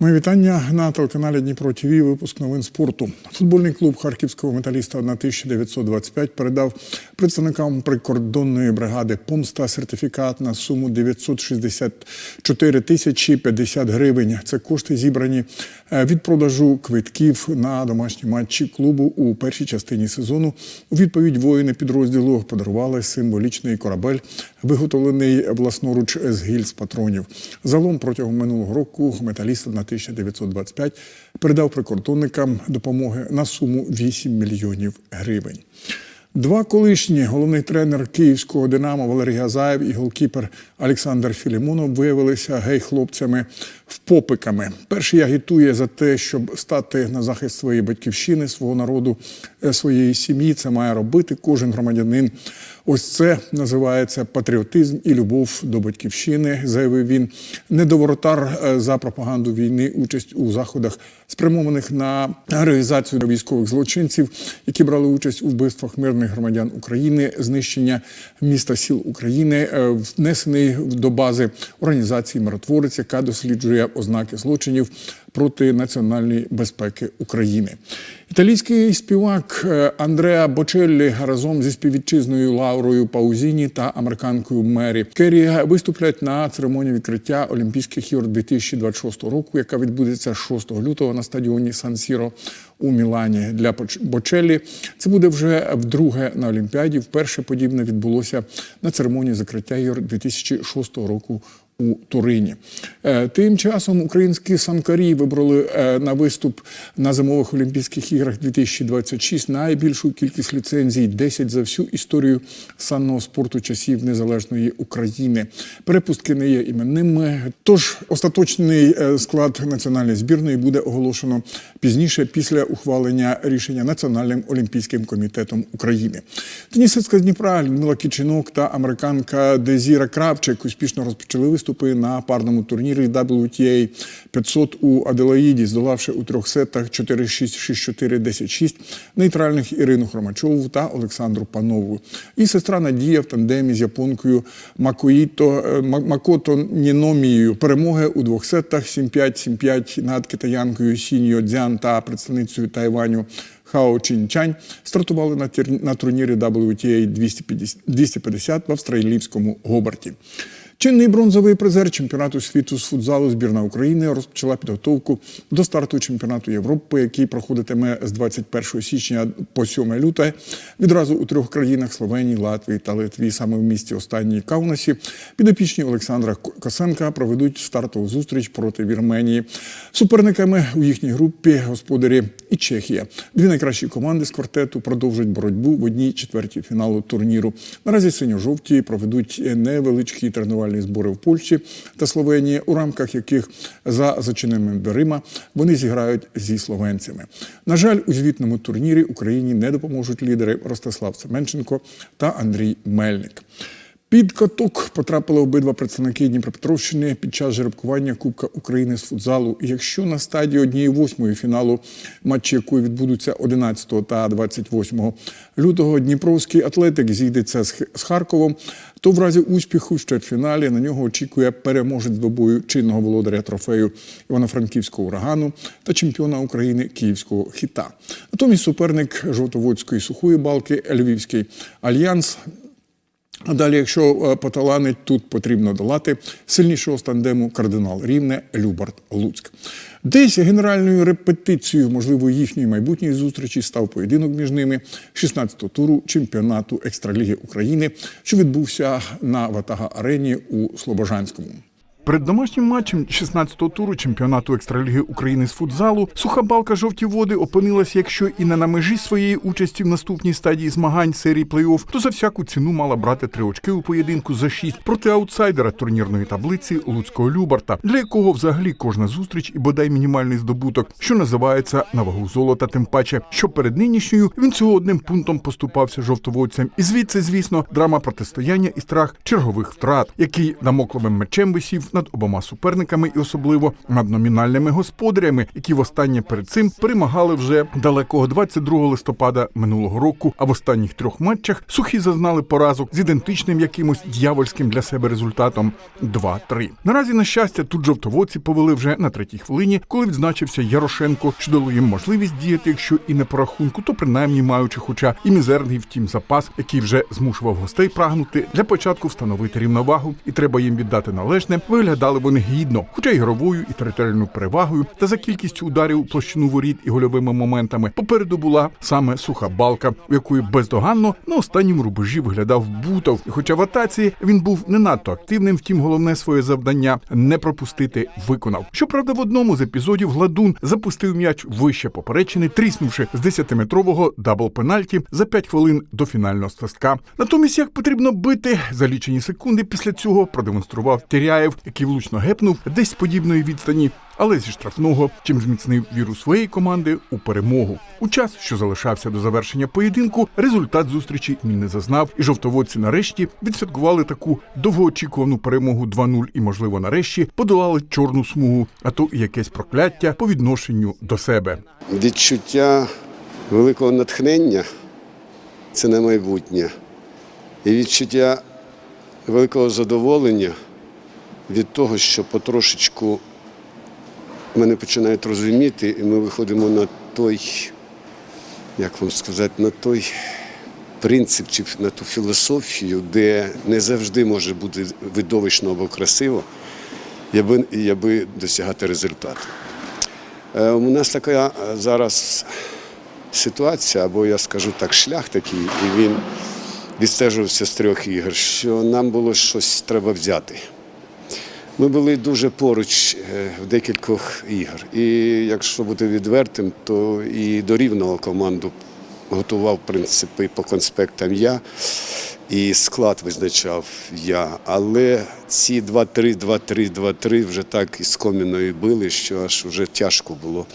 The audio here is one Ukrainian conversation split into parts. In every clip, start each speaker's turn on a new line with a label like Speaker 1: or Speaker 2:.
Speaker 1: Мої вітання на телеканалі Дніпро ТВ. Випуск новин спорту. Футбольний клуб харківського металіста 1925 передав представникам прикордонної бригади Помста сертифікат на суму 964 тисячі 50 гривень. Це кошти зібрані е, від продажу квитків на домашні матчі клубу у першій частині сезону. У відповідь воїни підрозділу подарували символічний корабель, виготовлений власноруч з гільз патронів. Загалом протягом минулого року металіст 1925 передав прикордонникам допомоги на суму 8 мільйонів гривень. Два колишні головний тренер київського Динамо Валерій Газаєв і голкіпер Олександр Філімонов виявилися гей-хлопцями впопиками. Перший агітує за те, щоб стати на захист своєї батьківщини, свого народу, е, своєї сім'ї. Це має робити кожен громадянин. Ось це називається патріотизм і любов до батьківщини, заявив він. Недоворотар е, за пропаганду війни, участь у заходах, спрямованих на реалізацію військових злочинців, які брали участь у вбивствах мирних громадян України, знищення міста сіл України, е, внесений до бази організації Миротворець, яка досліджує ознаки злочинів проти національної безпеки України. Італійський співак е, Андреа Бочеллі разом зі співвітчизною Лаурою Паузіні та американкою Мері Керрі виступлять на церемонії відкриття Олімпійських ігор 2026 року, яка відбудеться 6 лютого на стадіоні Сан-Сіро у Мілані. Для Бочеллі це буде вже вдруге на Олімпіаді. Вперше подібне відбулося на церемонії закриття ігор 2006 року у Турині. Е, Тим часом українські санкарі вибрали е, на виступ на зимових Олімпійських іграх 2026 найбільшу кількість ліцензій 10 за всю історію санного спорту часів незалежної України. Перепустки не є іменними. Тож остаточний е, склад національної збірної буде оголошено пізніше після ухвалення рішення Національним олімпійським комітетом України. Тенісистка з Дніпра Людмила Кічинок та американка Дезіра Кравчик успішно розпочали виступи на парному турнірі WTA 500 у Аделаїді, здолавши у трьох сетах 4-6, 6-4, 10-6 нейтральних Ірину Хромачову та Олександру Панову. І сестра Надія в тандемі з японкою Макоїто е, Макото Ніномією. Перемоги у двох сетах 7-5, 7-5 над китаянкою Сіньо Дзян та представницею Тайваню Хао Чінчань стартували на, на турнірі WTA 250, 250 в австралійському Гобарті. Чинний бронзовий призер чемпіонату світу з футзалу збірна України розпочала підготовку до старту чемпіонату Європи, який проходитиме з 21 січня по 7 лютого відразу у трьох країнах Словенії, Латвії та Литві. Саме в місті останній Каунасі підопічні Олександра Косенка проведуть стартову зустріч проти Вірменії. Суперниками у їхній групі господарі і Чехія. Дві найкращі команди з квартету продовжать боротьбу в одній четвертій фіналу турніру. Наразі синьо-жовті проведуть невеличкі тренувальні збори в Польщі та Словенії, у рамках яких за зачиненими дверима вони зіграють зі словенцями. На жаль, у звітному турнірі Україні не допоможуть лідери Ростислав Семенченко та Андрій Мельник. Під каток потрапили обидва представники Дніпропетровщини під час жеребкування Кубка України з футзалу. Якщо на стадії однієї восьмої фіналу, матчі якої відбудуться 11 та 28 лютого, Дніпровський атлетик зійдеться з Харковом, то в разі успіху в четвертьфіналі на нього очікує переможець двобою чинного володаря трофею Івано-Франківського урагану та чемпіона України Київського хіта. Натомість суперник жовтоводської сухої балки Львівський альянс а далі, якщо е, поталанить, тут потрібно долати сильнішого стандему кардинал Рівне Любард Луцьк. Десь генеральною репетицією, можливо, їхньої майбутньої зустрічі став поєдинок між ними 16-го туру чемпіонату екстраліги України, що відбувся на Ватага Арені у Слобожанському.
Speaker 2: Перед домашнім матчем 16-го туру чемпіонату екстраліги України з футзалу суха балка жовті води опинилася, якщо і не на межі своєї участі в наступній стадії змагань серії плей-офф, то за всяку ціну мала брати три очки у поєдинку за шість проти аутсайдера турнірної таблиці Луцького Любарта, для якого взагалі кожна зустріч і бодай мінімальний здобуток, що називається на вагу золота, тим паче, що перед нинішньою він цього одним пунктом поступався жовтоводцям. І звідси, звісно, драма протистояння і страх чергових втрат, який намокливим мечем висів над обома суперниками і особливо над номінальними господарями, які востаннє перед цим перемагали вже далекого 22 листопада минулого року. А в останніх трьох матчах сухі зазнали поразок з ідентичним якимось дьявольським для себе результатом 2-3. Наразі, на щастя, тут жовтоводці повели вже на третій хвилині, коли відзначився Ярошенко, що дало їм можливість діяти, якщо і не по рахунку, то принаймні маючи, хоча і мізерний втім запас, який вже змушував гостей прагнути для початку встановити рівновагу, і треба їм віддати належне. Виглядали вони гідно, хоча ігровою і територіальною перевагою, та за кількістю ударів у площину воріт і гольовими моментами попереду була саме суха балка, у якої бездоганно на останньому рубежі виглядав Бутов. І хоча в атаці він був не надто активним, втім головне своє завдання не пропустити виконав. Щоправда, в одному з епізодів Гладун запустив м'яч вище поперечини, тріснувши з 10-метрового дабл-пенальті за 5 хвилин до фінального свистка. Натомість, як потрібно бити, за лічені секунди після цього продемонстрував Теряєв, який влучно гепнув десь з подібної відстані. Але зі штрафного, чим зміцнив віру своєї команди у перемогу. У час, що залишався до завершення поєдинку, результат зустрічі він не зазнав, і жовтоводці нарешті відсвяткували таку довгоочікувану перемогу 2-0 і, можливо, нарешті подолали чорну смугу, а то і якесь прокляття по відношенню до себе.
Speaker 3: відчуття великого натхнення це на майбутнє. І відчуття великого задоволення від того, що потрошечку мене починають розуміти, і ми виходимо на той, як вам сказати, на той принцип чи на ту філософію, де не завжди може бути видовищно або красиво, аби, аби досягати результату. Е, У нас така е, зараз ситуація, або я скажу так, шлях такий, і він відстежувався з трьох ігор, що нам було щось треба взяти. Ми були дуже поруч е, в декількох ігор. І якщо бути відвертим, то і до рівного команду готував в принципі по конспектам я, і склад визначав я. Але ці 2-3, 2-3, 2-3 вже так із коміною били, що аж вже тяжко було.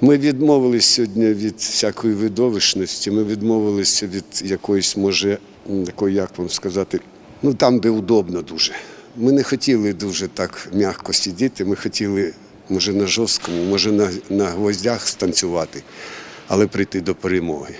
Speaker 3: Ми відмовилися сьогодні від всякої видовищності, ми відмовилися від якоїсь, може, такої, як вам сказати, ну там, де удобно дуже. Ми не хотіли дуже так м'яко сидіти, ми хотіли, може, на жорсткому, може, на, на гвоздях станцювати, але прийти до перемоги.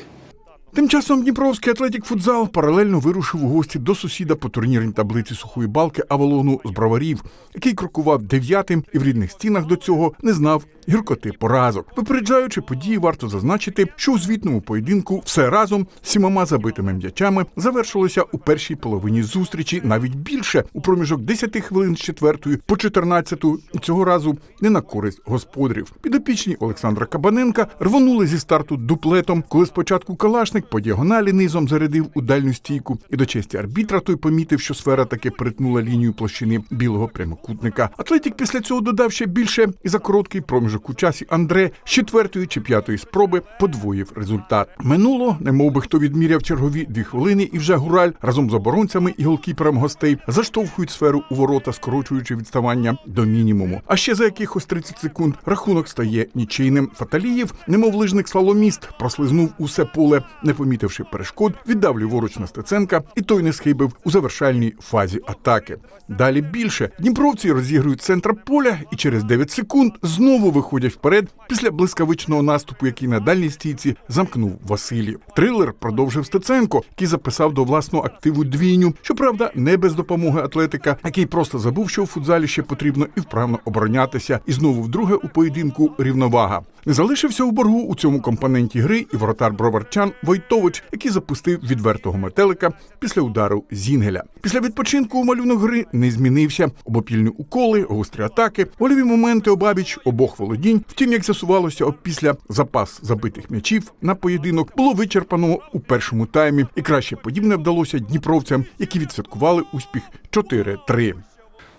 Speaker 2: Тим часом Дніпровський атлетік футзал паралельно вирушив у гості до сусіда по турнірній таблиці сухої балки Авалону з броварів, який крокував дев'ятим і в рідних стінах до цього не знав гіркоти поразок. Випереджаючи події, варто зазначити, що у звітному поєдинку все разом сімома забитими м'ячами завершилося у першій половині зустрічі, навіть більше у проміжок 10 хвилин з четвертої по 14 і цього разу не на користь господарів. Підопічні Олександра Кабаненка рвонули зі старту дуплетом, коли спочатку Калашник по діагоналі низом зарядив у дальню стійку, і до честі арбітра той помітив, що сфера таки перетнула лінію площини білого прямокутника. Атлетік після цього додав ще більше і за короткий проміжок у часі Андре з четвертої чи п'ятої спроби подвоїв результат. Минуло, немов би хто відміряв чергові дві хвилини, і вже гураль разом з оборонцями і голкіпером гостей заштовхують сферу у ворота, скорочуючи відставання до мінімуму. А ще за якихось 30 секунд рахунок стає нічийним. Фаталіїв, немов лижник слаломіст, прослизнув усе поле, не помітивши перешкод, віддав ліворуч на Стеценка, і той не схибив у завершальній фазі атаки. Далі більше дніпровці розігрують центр поля і через 9 секунд знову виходять вперед після блискавичного наступу, який на дальній стійці замкнув Василів. Трилер продовжив Стеценко, який записав до власного активу двійню. Щоправда, не без допомоги атлетика, який просто забув, що у футзалі ще потрібно і вправно оборонятися. І знову вдруге у поєдинку рівновага. Залишився у боргу у цьому компоненті гри і воротар броварчан Войтович, який запустив відвертого метелика після удару Зінгеля. Після відпочинку у малюнок гри не змінився. Обопільні уколи, гострі атаки, гольові моменти обабіч обох володінь. Втім, як з'ясувалося, опісля запас забитих м'ячів на поєдинок було вичерпано у першому таймі, і краще подібне вдалося дніпровцям, які відсвяткували успіх 4-3.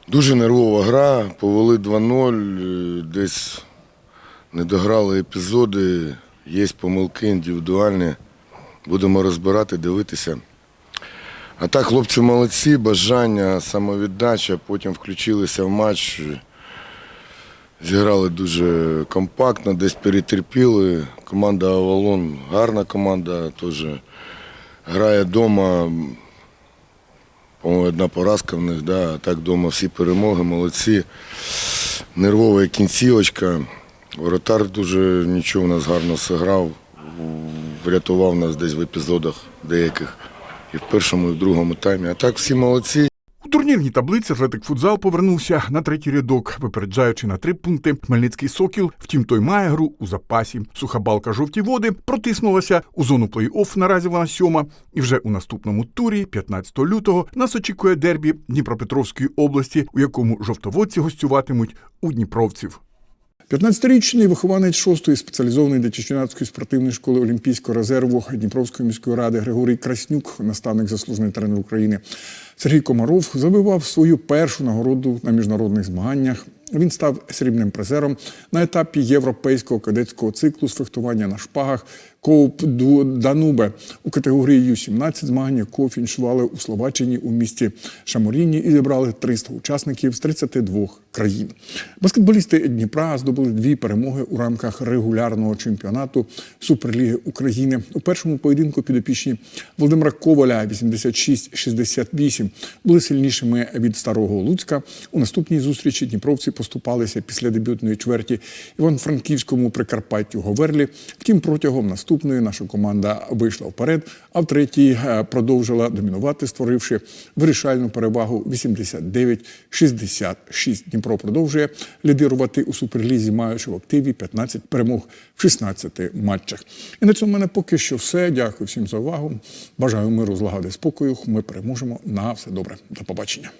Speaker 4: Дуже нервова гра, повели 2-0, е, десь не дограли епізоди, є помилки індивідуальні. Будемо розбирати, дивитися. А так, хлопці молодці, бажання, самовіддача, потім включилися в матч. Зіграли дуже компактно, десь перетерпіли. Команда Авалон гарна команда, теж грає вдома. по-моєму, одна поразка в них, да, а так вдома всі перемоги, молодці. Нервова кінцівочка. Воротар дуже нічого нас гарно зіграв, врятував нас десь в епізодах деяких. І в першому, і в другому таймі. А так всі молодці.
Speaker 2: У турнірній таблиці Атлетик Футзал повернувся на третій рядок, випереджаючи на три пункти Хмельницький Сокіл. Втім, той має гру у запасі. Суха балка жовті води протиснулася у зону плей-офф. Наразі вона сьома. І вже у наступному турі, 15 лютого, нас очікує дербі Дніпропетровської області, у якому жовтоводці гостюватимуть у дніпровців.
Speaker 1: 15-річний вихованець 6-ї спеціалізованої дитячо-юнацької спортивної школи Олімпійського резерву Дніпровської міської ради Григорій Краснюк, наставник заслужений тренер України. Сергій Комаров забивав свою першу нагороду на міжнародних змаганнях. Він став срібним призером на етапі європейського кадетського циклу з фехтування на шпагах Коуп Данубе у категорії Ю-17 змагання якого фінішували у Словаччині у місті Шаморіні і зібрали 300 учасників з 32 країн. Баскетболісти Дніпра здобули дві перемоги у рамках регулярного чемпіонату Суперліги України. У першому поєдинку підопічні Володимира Коваля 86-68 були сильнішими від старого Луцька. У наступній зустрічі дніпровці поступалися після дебютної чверті Івано-Франківському Прикарпаттю Говерлі. Втім, протягом наступної наша команда вийшла вперед, а в третій е, продовжила домінувати, створивши вирішальну перевагу 89-66. Дніпро продовжує лідирувати у суперлізі, маючи в активі 15 перемог в 16 матчах. І на цьому в мене поки що все. Дякую всім за увагу. Бажаю миру, злагоди, спокою. Ми переможемо. На все добре. До побачення.